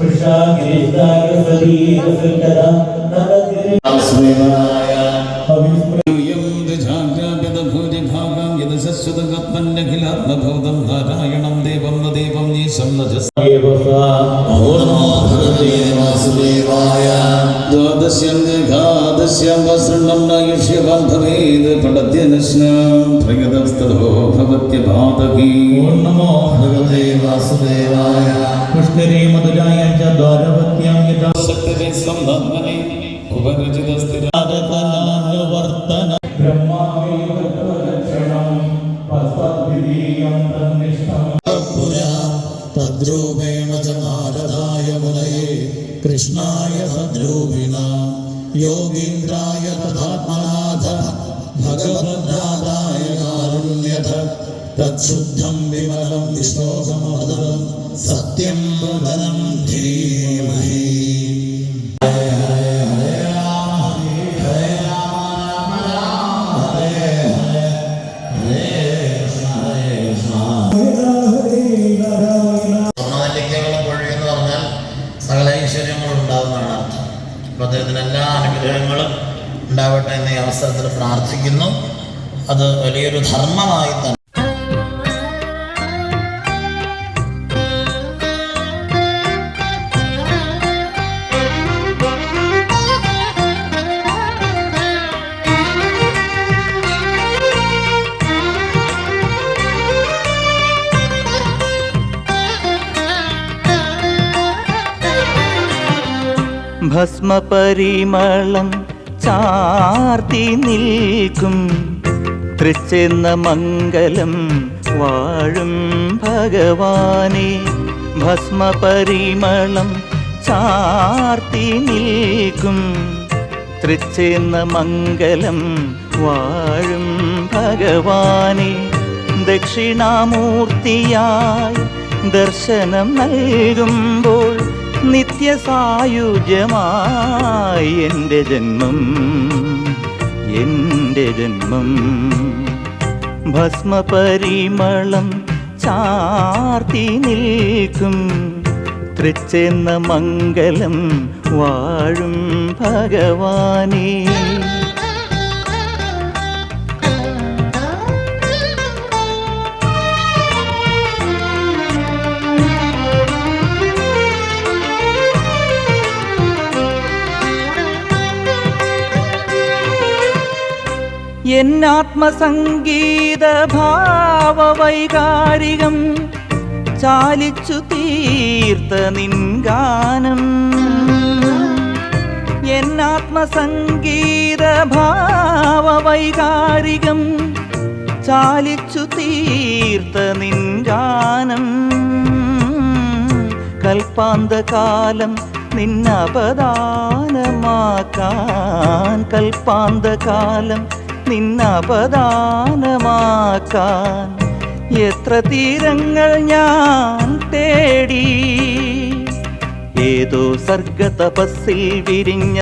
ാരായണം ദേവം ദേവം നീ സംനജസ്വാസുദേവായ ദ്വാദശ്യം വസൃണ്ണം നയുഷ്യബന്ധവേത് പടത്യനശ്നം പ്രഗതസ്തോ ഭവത്യ പാതകീ നമോ ഭഗവതേ വാസുദേവായ പുഷ്കരേ മധുരായ ഉപരചിത വർത്തന തദ്രൂപേണ ച നാരദായ മുനയെ കൃഷ്ണായ തദ്രൂപിണ യോഗീന്ദ്രായ തഥാത്മനാഥ ഭഗവദ്രാതായ കാരുണ്യഥ തത്ശുദ്ധം വിമലം വിശ്ലോകമതം സത്യം അദ്ദേഹത്തിന് എല്ലാ അനുഗ്രഹങ്ങളും ഉണ്ടാവട്ടെ എന്ന ഈ അവസരത്തിൽ പ്രാർത്ഥിക്കുന്നു. അത് വലിയൊരു ധർമ്മമായി തന്നെ ഭസ്മപരിമളം ചാർത്തി നിൽക്കും. തൃച്ചെന്ന മംഗലം വാഴും ഭഗവാനെ. ഭസ്മപരിമളം ചാർത്തി നിൽക്കും. തൃച്ചെന്ന മംഗലം വാഴും ഭഗവാനെ. ദക്ഷിണാമൂർത്തിയായി ദർശനം നൽകുമ്പോൾ നിത്യസായുജ്യമായി എന്റെ ജന്മം എന്റെ ജന്മം. ഭസ്മപരിമളം ചാർത്തി നിൽക്കും തൃച്ചെന്ന മംഗലം വാഴും ഭഗവാനേ. എന്നാത്മസംഗീത ഭാവവൈകാരികം ചാലിച്ചു തീർത്ത നിൻഗാനം എന്നാത്മസംഗീത ഭാവവൈകാരികം ചാലിച്ചു തീർത്ത നിൻഗാനം കൽപ്പാന്തകാലം നിന്നപദാനമാക്കാൻ കൽപ്പാന്തകാലം നിന്നപദാനമാക്കാൻ എത്ര തീരങ്ങൾ ഞാൻ തേടി. ഏതോ സർഗതപസ്സിൽ വിരിഞ്ഞ